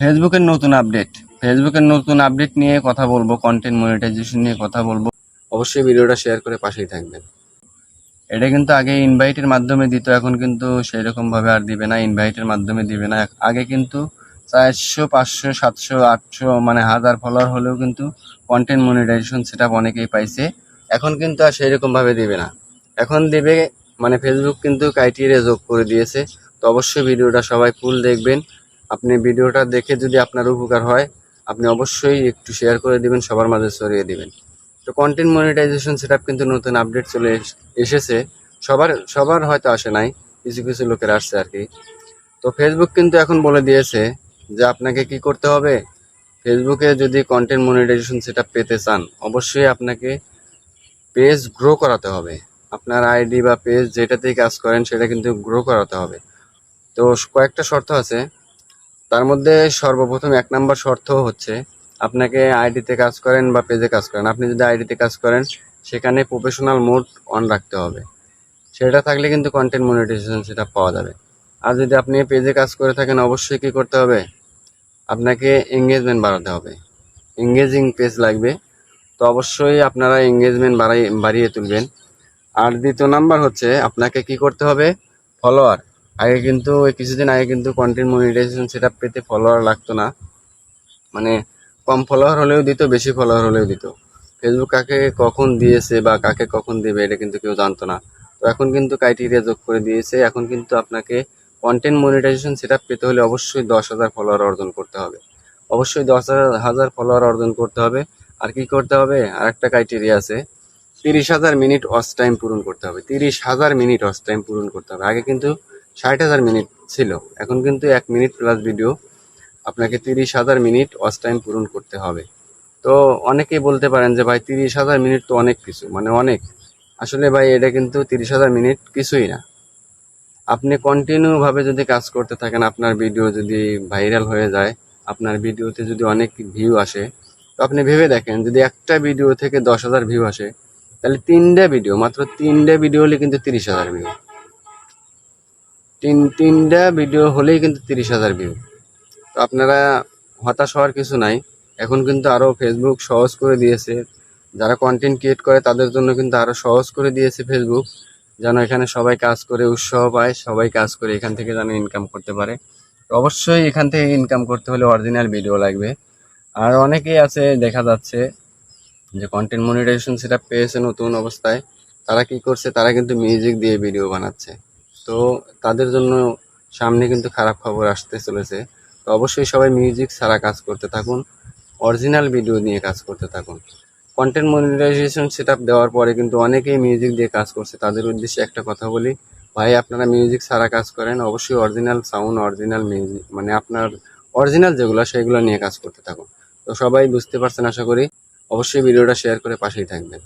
ফেসবুকের নতুন আপডেট। ফেসবুকের নতুন আপডেট নিয়ে কথা বলব কন্টেন্ট মনিটাইজেশন নিয়ে কথা বলব। অবশ্যই ভিডিওটা শেয়ার করে পাশেই থাকবেন। এটা কিন্তু আগে ইনভাইটের মাধ্যমে দিত এখন কিন্তু সেরকম ভাবে আর দিবে না ইনভাইটের মাধ্যমে দিবে না। আগে কিন্তু চারশো পাঁচশো সাতশো আটশো মানে হাজার ফলোয়ার হলেও কিন্তু কন্টেন্ট মনিটাইজেশন সেটা অনেকেই পাইছে। এখন কিন্তু আর সেরকম ভাবে দিবে না। এখন দিবে মানে ফেসবুক কিন্তু ক্রাইটেরিয়া যোগ করে দিয়েছে। তো অবশ্যই ভিডিওটা সবাই ফুল দেখবেন। আপনি ভিডিওটা দেখে যদি আপনার উপকার হয়, আপনি অবশ্যই একটু শেয়ার করে দিবেন, সবার মাঝে ছড়িয়ে দিবেন। তো কন্টেন্ট মনিটাইজেশন সেটআপ কিন্তু নতুন আপডেট চলে এস- এসেছে। সবার সবার হয়তো আসে নাই, কিছু কিছু লোকের আসছে আর কি। তো ফেসবুক কিন্তু এখন বলে দিয়েছে যে আপনাকে কি করতে হবে? ফেসবুকে যদি কন্টেন্ট মনিটাইজেশন সেটআপ পেতে চান, অবশ্যই আপনাকে পেজ গ্রো করাতে হবে। আপনার আইডি বা পেজ যেটাতেই কাজ করেন, সেটা কিন্তু গ্রো করাতে হবে। তো কয়েকটা শর্ত আছে। তার মধ্যে সর্বপ্রথম এক নাম্বার শর্ত হচ্ছে আপনাকে আইডিতে কাজ করেন বা পেজে কাজ করেন। আপনি যদি আইডিতে কাজ করেন, সেখানে প্রফেশনাল মোড অন রাখতে হবে। সেটা থাকলে কিন্তু কন্টেন্ট মনিটাইজেশন সেটা পাওয়া যাবে। আর যদি আপনি পেজে কাজ করে থাকেন, অবশ্যই কি করতে হবে? আপনাকে এঙ্গেজমেন্ট বাড়াতে হবে। এঙ্গেজিং পেজ লাগবে। তো অবশ্যই আপনারা এঙ্গেজমেন্ট বাড়াই বাড়িয়ে তুলবেন। আর দ্বিতীয় নাম্বার হচ্ছে আপনাকে কি করতে হবে? ফলোয়ার আগে কিন্তু কিছুদিন আগে কিন্তু কন্টেন্ট মনিটাইজেশন সেটা পেতে ফলোয়ার লাগতো না। মানে কম ফলোয়ার হলেও দিত, বেশি ফলোয়ার হলেও দিত। ফেসবুক কাকে কখন দিয়েছে বা কাকে কখন দেবে এটা কিন্তু কেউ জানতো না। তো এখন কিন্তু ক্রাইটেরিয়া যোগ করে দিয়েছে। এখন কিন্তু আপনাকে কন্টেন্ট মনিটাইজেশন সেটা পেতে হলে অবশ্যই দশ হাজার ফলোয়ার অর্জন করতে হবে। অবশ্যই দশ হাজার ফলোয়ার অর্জন করতে হবে। আর কি করতে হবে? আর একটা ক্রাইটেরিয়া আছে। তিরিশ হাজার মিনিট ওয়াচ টাইম পূরণ করতে হবে। তিরিশ হাজার মিনিট ওয়াচ টাইম পূরণ করতে হবে। আগে কিন্তু ষাট হাজার মিনিট ছিল। এখন কিন্তু এক মিনিট প্লাস ভিডিও আপনাকে তিরিশ হাজার মিনিট ওয়াচ টাইম পূরণ করতে হবে। তো অনেকেই বলতে পারেন যে, ভাই, তিরিশ হাজার মিনিট তো অনেক কিছু। মানে অনেক। আসলে ভাই, এটা কিন্তু তিরিশ হাজার মিনিট কিছুই না। আপনি কন্টিনিউভাবে যদি কাজ করতে থাকেন, আপনার ভিডিও যদি ভাইরাল হয়ে যায়, আপনার ভিডিওতে যদি অনেক ভিউ আসে, তো আপনি ভেবে দেখেন, যদি একটা ভিডিও থেকে দশ হাজার ভিউ আসে, তাহলে তিনটা ভিডিও মাত্র তিনটা ভিডিও হলে কিন্তু তিরিশ হাজার ভিউ তিন, তিনটা ভিডিও হলেই কিন্তু তিরিশ হাজার ভিউ তো আপনারা হতাশ হওয়ার কিছু নাই। এখন কিন্তু আরও ফেসবুক সহজ করে দিয়েছে। যারা কন্টেন্ট ক্রিয়েট করে, তাদের জন্য কিন্তু আরও সহজ করে দিয়েছে ফেসবুক যেন এখানে সবাই কাজ করে, উৎসাহ পায়, সবাই কাজ করে, এখান থেকে যেন ইনকাম করতে পারে। তো অবশ্যই এখান থেকে ইনকাম করতে হলে অরিজিনাল ভিডিও লাগবে। আর অনেকেই আছে, দেখা যাচ্ছে যে কন্টেন্ট মনিটাইজেশন সেটা পেয়েছে নতুন অবস্থায়। তারা কি করছে? তারা কিন্তু মিউজিক দিয়ে ভিডিও বানাচ্ছে। তো তাদের জন্য সামনে কিন্তু খারাপ খবর আসতে চলেছে। তো অবশ্যই সবাই মিউজিক ছাড়া কাজ করতে থাকুন, অরিজিনাল ভিডিও নিয়ে কাজ করতে থাকুন। কন্টেন্ট মনিটাইজেশন সেট দেওয়ার পরে কিন্তু অনেকেই মিউজিক দিয়ে কাজ করছে। তাদের উদ্দেশ্যে একটা কথা বলি, ভাই আপনারা মিউজিক ছাড়া কাজ করেন, অবশ্যই অরিজিনাল সাউন্ড, অরিজিনাল মিউজিক মানে আপনার অরিজিনাল যেগুলো সেগুলো নিয়ে কাজ করতে থাকুন। তো সবাই বুঝতে পারছেন আশা করি, অবশ্যই ভিডিওটা শেয়ার করে পাশেই থাকবেন।